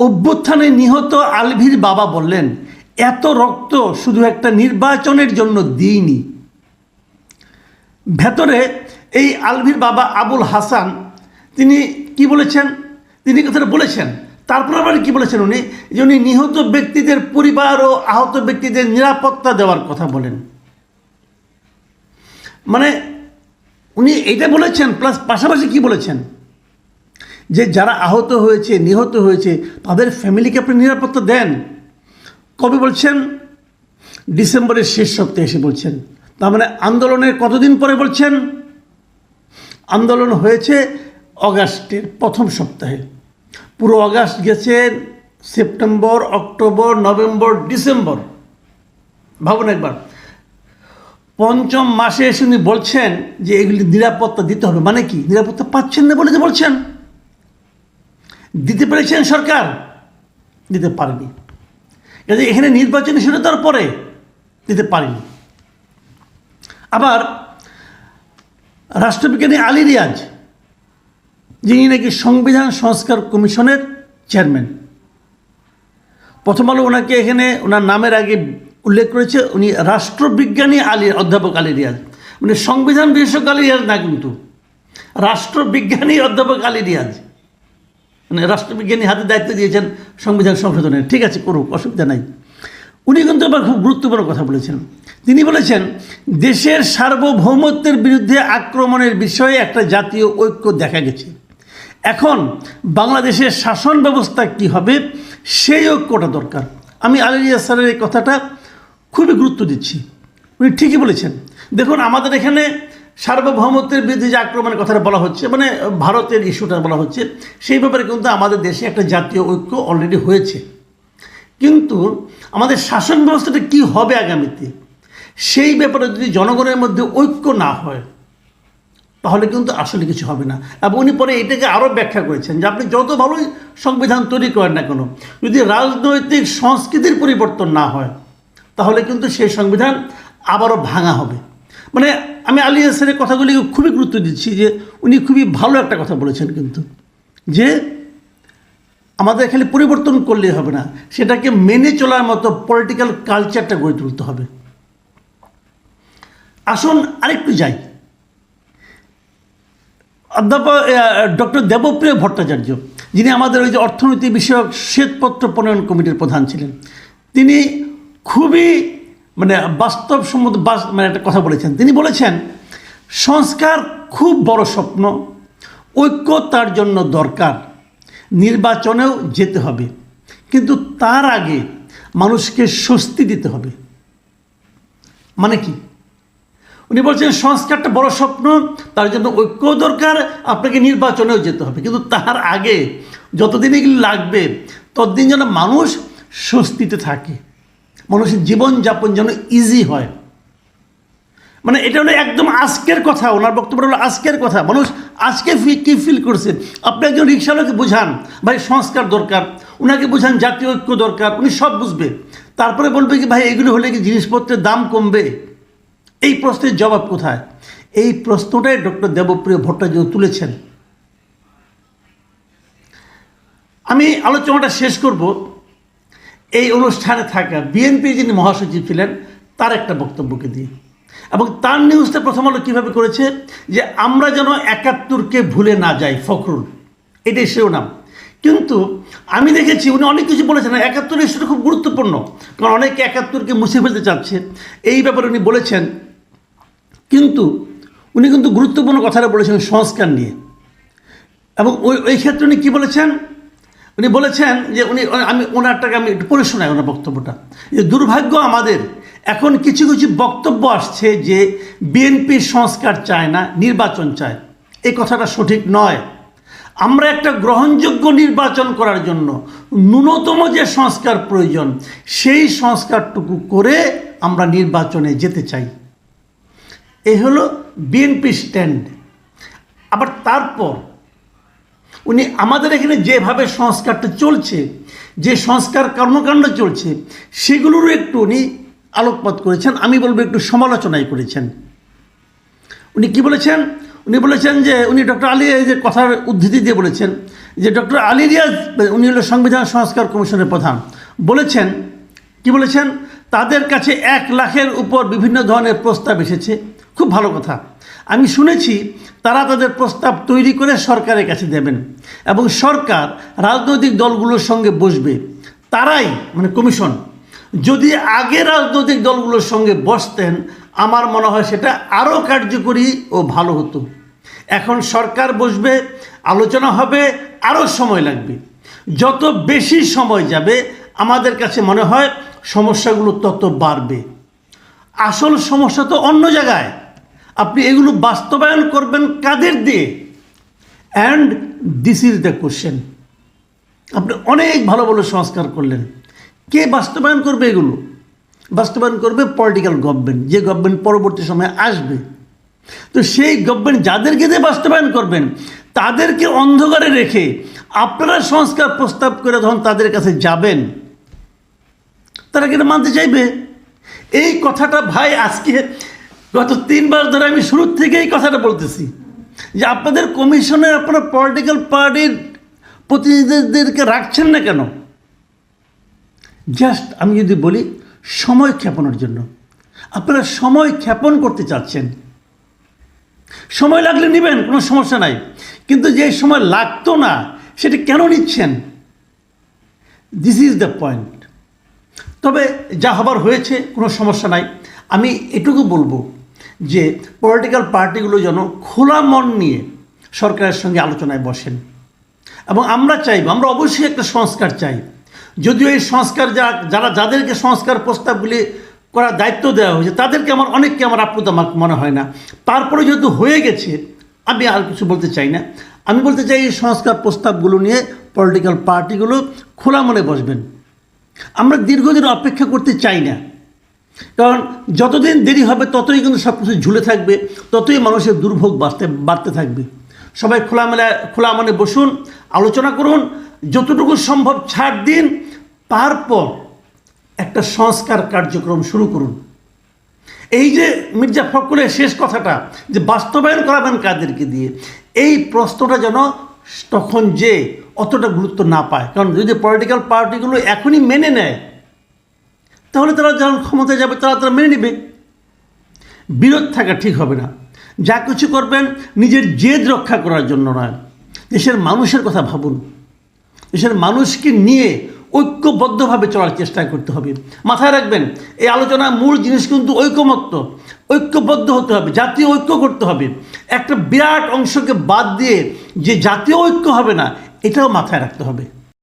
অভ্যুত্থানে নিহত আলভির বাবা বললেন, এত রক্ত শুধু একটা নির্বাচনের জন্য দিইনি। ভেতরে এই আলভির বাবা আবুল হাসান, তিনি কি বলেছেন? তিনি কথাটা বলেছেন। তারপর আবার কি বলেছেন উনি? যে উনি নিহত ব্যক্তিদের পরিবার ও আহত ব্যক্তিদের নিরাপত্তা দেওয়ার কথা বলেন। মানে উনি এটা বলেছেন, প্লাস পাশাপাশি কি বলেছেন? যে যারা আহত হয়েছে, নিহত হয়েছে, তাদের ফ্যামিলিকে আপনি নিরাপত্তা দেন। কবে বলছেন? ডিসেম্বরের শেষ সপ্তাহে এসে বলছেন। তার মানে আন্দোলনের কতদিন পরে বলছেন? আন্দোলন হয়েছে অগাস্টের প্রথম সপ্তাহে। পুরো অগাস্ট গেছে, সেপ্টেম্বর, অক্টোবর, নভেম্বর, ডিসেম্বর। ভাবুন একবার। পঞ্চম মাসে এসে উনি বলছেন যে এগুলি নিরাপত্তা দিতে হবে। মানে কি? নিরাপত্তা পাচ্ছেন না বলে যে বলছেন? দিতে পেরেছেন সরকার? দিতে পারেনি। কাজে এখানে নির্বাচনী দেওয়ার পরে দিতে পারেনি। আবার রাষ্ট্রবিজ্ঞানী আলী রিয়াজ, যিনি নাকি সংবিধান সংস্কার কমিশনের চেয়ারম্যান, প্রথম আলো ওনাকে এখানে ওনার নামের আগে উল্লেখ করেছে, উনি রাষ্ট্রবিজ্ঞানী আলী, অধ্যাপক আলী রিয়াজ। মানে সংবিধান বিশেষজ্ঞ আলী রিয়াজ না কিন্তু, রাষ্ট্রবিজ্ঞানী অধ্যাপক আলী রিয়াজ। মানে রাষ্ট্রবিজ্ঞানী হাতে দায়িত্ব দিয়েছেন সংবিধান সংশোধনের। ঠিক আছে, করুক, অসুবিধা নাই। উনি কিন্তু আবার খুব গুরুত্বপূর্ণ কথা বলেছেন। তিনি বলেছেন, দেশের সার্বভৌমত্বের বিরুদ্ধে আক্রমণের বিষয়ে একটা জাতীয় ঐক্য দেখা গেছে। এখন বাংলাদেশের শাসন ব্যবস্থা কি হবে, সেই ঐক্যটা দরকার। আমি আলিয়া স্যারের এই কথাটা খুবই গুরুত্ব দিচ্ছি। উনি ঠিকই বলেছেন। দেখুন, আমাদের এখানে সার্বভৌমত্বের বিরুদ্ধে যে আক্রমণের কথাটা বলা হচ্ছে মানে ভারতের ইস্যুটা বলা হচ্ছে, সেই ব্যাপারে কিন্তু আমাদের দেশে একটা জাতীয় ঐক্য অলরেডি হয়েছে। কিন্তু আমাদের শাসন ব্যবস্থাটা কি হবে আগামীতে? সেই ব্যাপারে যদি জনগণের মধ্যে ঐক্য না হয়, তাহলে কিন্তু আসলে কিছু হবে না। এবং উনি পরে এটাকে আরও ব্যাখ্যা করেছেন যে আপনি যত ভালোই সংবিধান তৈরি করেন না কেন, যদি রাজনৈতিক সংস্কৃতির পরিবর্তন না হয়, তাহলে কিন্তু সেই সংবিধান আবারও ভাঙা হবে। মানে আমি আলী হাসানের কথাগুলি খুবই গুরুত্ব দিচ্ছি যে উনি খুবই ভালো একটা কথা বলেছেন কিন্তু, যে আমাদের খালি পরিবর্তন করলেই হবে না, সেটাকে মেনে চলার মতো পলিটিক্যাল কালচারটা গড়ে তুলতে হবে। আসুন আরেকটু যাই। অধ্যাপক ডক্টর দেবপ্রিয় ভট্টাচার্য, যিনি আমাদের ওই যে অর্থনীতি বিষয়ক শ্বেতপত্র প্রণয়ন কমিটির প্রধান ছিলেন, তিনি খুবই মানে বাস্তবসম্মত বাস মানে একটা কথা বলেছেন। তিনি বলেছেন, সংস্কার খুব বড় স্বপ্ন। ঐক্য তার জন্য দরকার। নির্বাচনেও যেতে হবে। কিন্তু তার আগে মানুষকে স্বস্তি দিতে হবে। মানে কি? উনি বলছেন, সংস্কারটা বড় স্বপ্ন, তার জন্য ঐক্য দরকার, আপনাকে নির্বাচনেও যেতে হবে। কিন্তু তার আগে যতদিন এগুলি লাগবে, ততদিন যেন মানুষ স্বস্তিতে থাকে। মানুষের জীবনযাপন যেন ইজি হয়। মানে এটা হলো একদম আজকের কথা, ওনার বক্তব্য হলো আজকের কথা। মানুষ আজকে কি ফিল করছে? আপনি একজন রিক্সাওয়ালাকে বোঝান, ভাই সংস্কার দরকার ওনাকে বোঝান জাতীয় ঐক্য দরকার, উনি সব বুঝবে। তারপরে বলবে কি, ভাই, এগুলো হলে কি জিনিসপত্রের দাম কমবে? এই প্রশ্নের জবাব কোথায়? এই প্রশ্নটাই ডক্টর দেবপ্রিয় ভট্টাচার্য তুলেছেন। আমি আলোচনাটা শেষ করব। এই অনুষ্ঠানে থাকা বিএনপির যিনি মহাসচিব ছিলেন, তার একটা বক্তব্যকে দিয়ে এবং তার নিউজটা প্রথম আলো কীভাবে করেছে? যে আমরা যেন একাত্তরকে ভুলে না যাই, ফখরুল। এটাই শিরোনাম। কিন্তু আমি দেখেছি উনি অনেক কিছু বলেছেন একাত্তর ইস্যুটা খুব গুরুত্বপূর্ণ, কারণ অনেকে একাত্তরকে মুছে ফেলতে চাচ্ছে। এই ব্যাপারে উনি বলেছেন, কিন্তু উনি কিন্তু গুরুত্বপূর্ণ কথাটা বলেছেন সংস্কার নিয়ে। এবং ওই ওই ক্ষেত্রে উনি কী বলেছেন? উনি বলেছেন যে উনি, আমি ওনারটাকে আমি একটু পড়ে শোনাই ওনার বক্তব্যটা। যে দুর্ভাগ্য আমাদের, এখন কিছু কিছু বক্তব্য আসছে যে বিএনপি সংস্কার চায় না, নির্বাচন চায়। এই কথাটা সঠিক নয়। আমরা একটা গ্রহণযোগ্য নির্বাচন করার জন্য ন্যূনতম যে সংস্কার প্রয়োজন, সেই সংস্কারটুকু করে আমরা নির্বাচনে যেতে চাই। এই হলো বিএনপি স্ট্যান্ড। আবার তারপর উনি আমাদের এখানে যেভাবে সংস্কারটা চলছে, যে সংস্কার কর্মকাণ্ড চলছে, সেগুলোরও একটু উনি আলোকপাত করেছেন, আমি বলব একটু সমালোচনাই করেছেন। উনি কি বলেছেন? উনি বলেছেন যে, উনি ডক্টর আলী যে কথার উদ্ধৃতি দিয়ে বলেছেন যে, ডক্টর আলী রিয়াজ, উনি হলো সংবিধান সংস্কার কমিশনের প্রধান, বলেছেন, কি বলেছেন? তাদের কাছে এক লাখের উপর বিভিন্ন ধরনের প্রস্তাব এসেছে। খুব ভালো কথা। আমি শুনেছি তারা তাদের প্রস্তাব তৈরি করে সরকারের কাছে দেবেন এবং সরকার রাজনৈতিক দলগুলোর সঙ্গে বসবে। তারাই মানে কমিশন, যদি আগে রাজনৈতিক দলগুলোর সঙ্গে বসতেন, আমার মনে হয় সেটা আরও কার্যকরী ও ভালো হতো। এখন সরকার বসবে, আলোচনা হবে আরও সময় লাগবে। যত বেশি সময় যাবে, আমাদের কাছে মনে হয় সমস্যাগুলো তত বাড়বে। আসল সমস্যা তো অন্য জায়গায়। আপনি এগুলো বাস্তবায়ন করবেন কাদের দিয়ে? And this is the question আপনি অনেক ভালো ভালো সংস্কার করলেন। কে বাস্তবায়ন করবে এগুলো? বাস্তবায়ন করবে পলিটিক্যাল গভর্নমেন্ট যে গভর্নমেন্ট পরবর্তী সময়ে আসবে। তো সেই গভর্নমেন্ট যাদেরকে দিয়ে বাস্তবায়ন করবেন, তাদেরকে অন্ধকারে রেখে আপনারা সংস্কার প্রস্তাব করে যখন তাদের কাছে যাবেন, তারা কিন্তু মানতে চাইবে? এই কথাটা ভাই আজকে গত তিনবার ধরে আমি শুরুর থেকে এই কথাটা বলতেছি যে আপনাদের কমিশনে আপনারা পলিটিক্যাল পার্টির প্রতিনিধিদেরকে রাখছেন না কেন? জাস্ট আমি যদি বলি, সময় ক্ষেপণের জন্য। আপনারা সময় ক্ষেপণ করতে চাচ্ছেন। সময় লাগলে নেবেন, কোনো সমস্যা নাই। কিন্তু যে সময় লাগতো না, সেটা কেন নিচ্ছেন? দিস ইজ দ্য পয়েন্ট তবে যা হবার হয়েছে, কোনো সমস্যা নাই। আমি এটুকু বলব যে পলিটিক্যাল পার্টিগুলো যেন খোলা মন নিয়ে সরকারের সঙ্গে আলোচনায় বসেন। এবং আমরা চাইব, আমরা অবশ্যই একটা সংস্কার চাই। যদিও এই সংস্কার যা, যারা, যাদেরকে সংস্কার প্রস্তাবগুলি করার দায়িত্ব দেওয়া হয়েছে, তাদেরকে আমার, অনেককে আমার আপ্লুত আমার মনে হয় না। তারপরে যেহেতু হয়ে গেছে, আমি আর কিছু বলতে চাই না। আমি বলতে চাই এই সংস্কার প্রস্তাবগুলো নিয়ে পলিটিক্যাল পার্টিগুলো খোলা মনে বসবেন। আমরা দীর্ঘদিন অপেক্ষা করতে চাই না। কারণ যতদিন দেরি হবে, ততই কিন্তু সব কিছু ঝুলে থাকবে, ততই মানুষের দুর্ভোগ বাড়তে বাড়তে থাকবে। সবাই খোলামেলা খোলা মনে বসুন, আলোচনা করুন, যতটুকু সম্ভব ছাড় দিন, তারপর একটা সংস্কার কার্যক্রম শুরু করুন। এই যে মির্জা ফখরুলের শেষ কথাটা, যে বাস্তবায়ন করাবেন কাদেরকে দিয়ে, এই প্রশ্নটা যেন তখন যে অতটা গুরুত্ব না পায়। কারণ যদি পলিটিক্যাল পার্টিগুলো এখনই মেনে নেয় তাহলে তারা যখন ক্ষমতায় যাবে, তারা তারা মেনে নেবে। বিরোধ থাকা ঠিক হবে না। যা কিছু করবেন নিজের জেদ রক্ষা করার জন্য নয়। দেশের মানুষের কথা ভাবুন। দেশের মানুষকে নিয়ে ঐক্যবদ্ধভাবে চলার চেষ্টা করতে হবে। মাথায় রাখবেন, এই আলোচনার মূল জিনিস কিন্তু ঐকমত্য। ঐক্যবদ্ধ হতে হবে, জাতীয় ঐক্য করতে হবে। একটা বিরাট অংশকে বাদ দিয়ে যে জাতীয় ঐক্য হবে না, এটাও মাথায় রাখতে হবে।